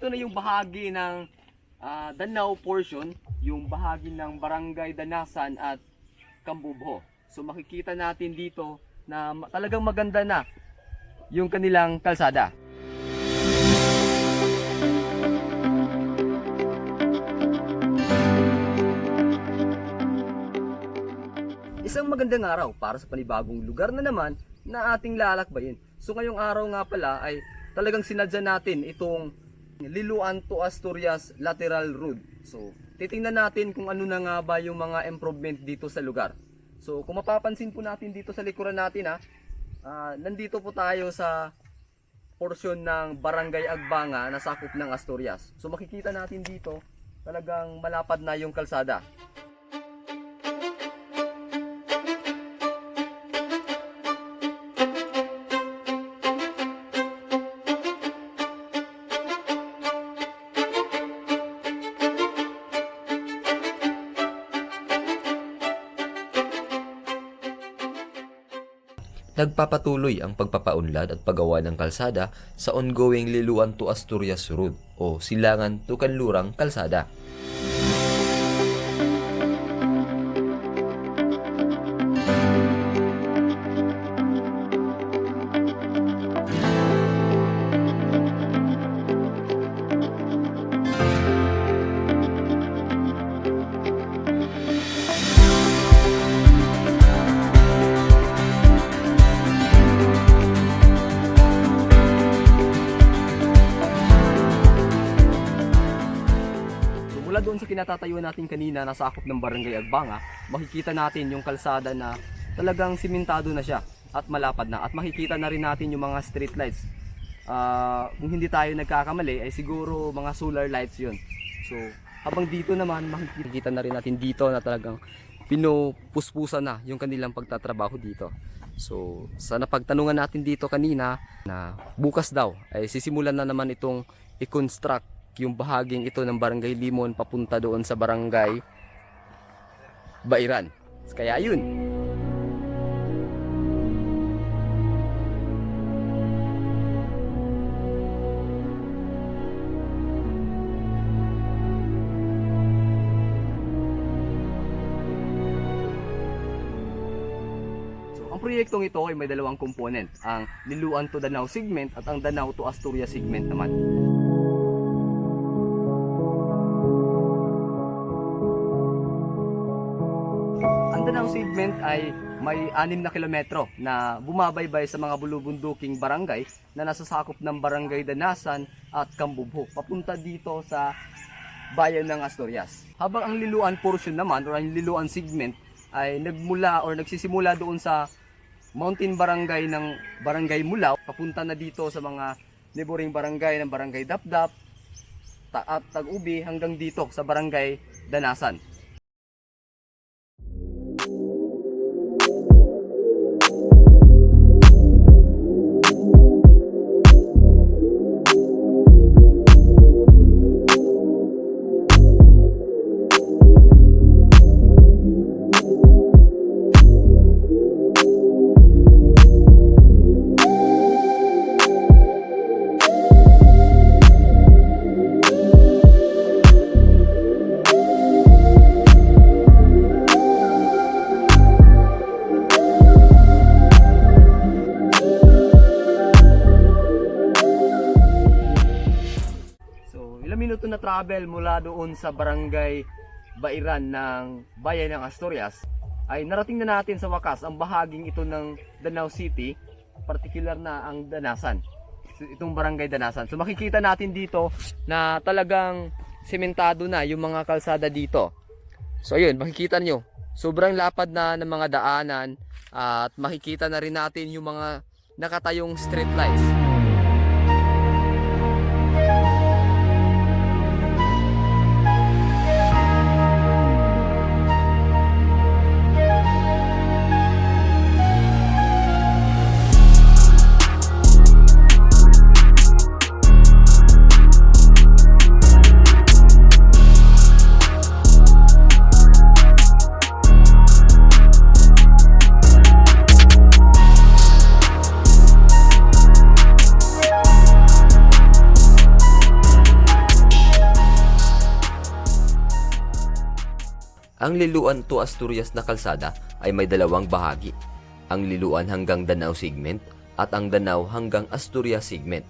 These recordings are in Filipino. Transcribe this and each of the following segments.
ito na yung bahagi ng ah, Danao portion, yung bahagi ng Barangay Danasan at Kambubho. So makikita natin dito na talagang maganda na yung kanilang kalsada. Isang magandang araw para sa panibagong lugar na naman na ating lalakbayin. So ngayong araw nga pala ay talagang sinadya natin itong Liluan to Asturias Lateral Road. So titingnan natin kung ano na nga ba yung mga improvement dito sa lugar. So kung mapapansin po natin dito sa likuran natin ha, ah, nandito po tayo sa porsyon ng Barangay Agbanga na sakop ng Asturias. So makikita natin dito talagang malapad na yung kalsada. Nagpapatuloy ang pagpapaunlad at paggawa ng kalsada sa ongoing Liluan to Asturias Road o Silangan to Kanlurang Kalsada. Sa kinatatayuan natin kanina na sakop ng Barangay Agbanga, makikita natin yung kalsada na talagang simentado na siya at malapad na. At makikita na rin natin yung mga street lights. Ah, kung hindi tayo nagkakamali ay siguro mga solar lights yun. So habang dito naman makikita na rin natin dito na talagang pinupuspusan na yung kanilang pagtatrabaho dito. So sa napagtanungan natin dito kanina na bukas daw ay sisimulan na naman itong i-construct yung bahaging ito ng Barangay Limon papunta doon sa Barangay Bairan. Kaya yun. Proyektong ito ay may dalawang component, ang Liluan to Danao segment at ang Danao to Asturias segment naman. Segment ay may 6 na kilometro na bumabaybay sa mga bulubunduking barangay na nasa sakop ng Barangay Danasan at Kambubho papunta dito sa bayan ng Asturias. Habang ang Liluan portion naman or ang Liluan segment ay nagmula or nagsisimula doon sa mountain barangay ng Barangay Mulao papunta na dito sa mga neighboring barangay ng Barangay Dapdap at Tag-Ubi hanggang dito sa Barangay Danasan. Travel mula doon sa barangay Bairan ng Bayan ng Asturias ay narating na natin sa wakas ang bahaging ito ng Danau City, particular na ang Danasan. Itong barangay Danasan. So makikita natin dito na talagang sementado na yung mga kalsada dito. So ayun, makikita nyo. Sobrang lapad na ng mga daanan at makikita na rin natin yung mga nakatayong street lights. Ang Liluan to Asturias na kalsada ay may dalawang bahagi. Ang Liluan hanggang Danao segment at ang Danao hanggang Asturias segment.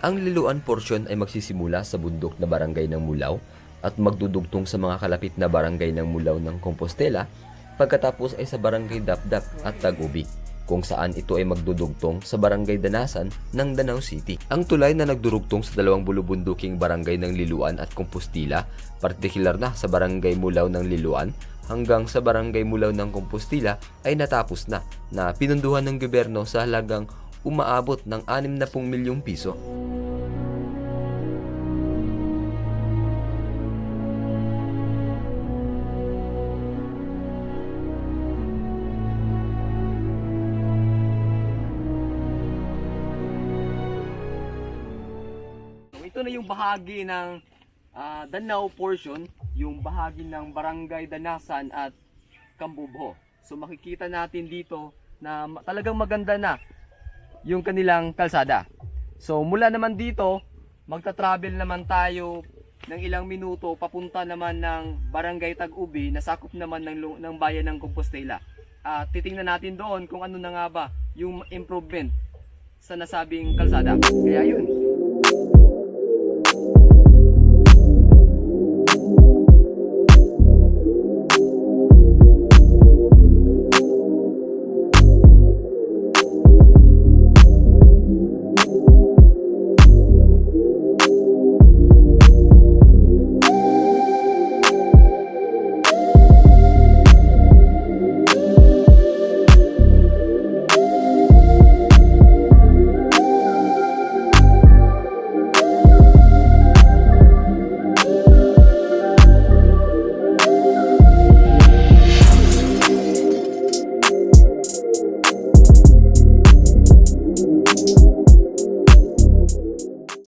Ang Liluan portion ay magsisimula sa bundok na barangay ng Mulao at magdudugtong sa mga kalapit na barangay ng Mulao ng Compostela pagkatapos ay sa barangay Dapdap at Tagubi kung saan ito ay magdudugtong sa barangay Danasan ng Danao City. Ang tulay na nagdurugtong sa dalawang bulubunduking barangay ng Liluan at Compostela, partikular na sa barangay Mulao ng Liluan hanggang sa barangay Mulao ng Compostela ay natapos na na pinunduhan ng gobyerno sa halagang umaabot ng 60 milyong piso. Ito na yung bahagi ng ah, Danao portion, yung bahagi ng Barangay Danasan at Kambubho. So makikita natin dito na talagang maganda na yung kanilang kalsada. So mula naman dito, magta-travel naman tayo ng ilang minuto papunta naman ng Barangay Tag-Ubi na sakop naman ng, ng bayan ng Compostela. At titingnan natin doon kung ano na nga ba yung improvement sa nasabing kalsada. Kaya yun,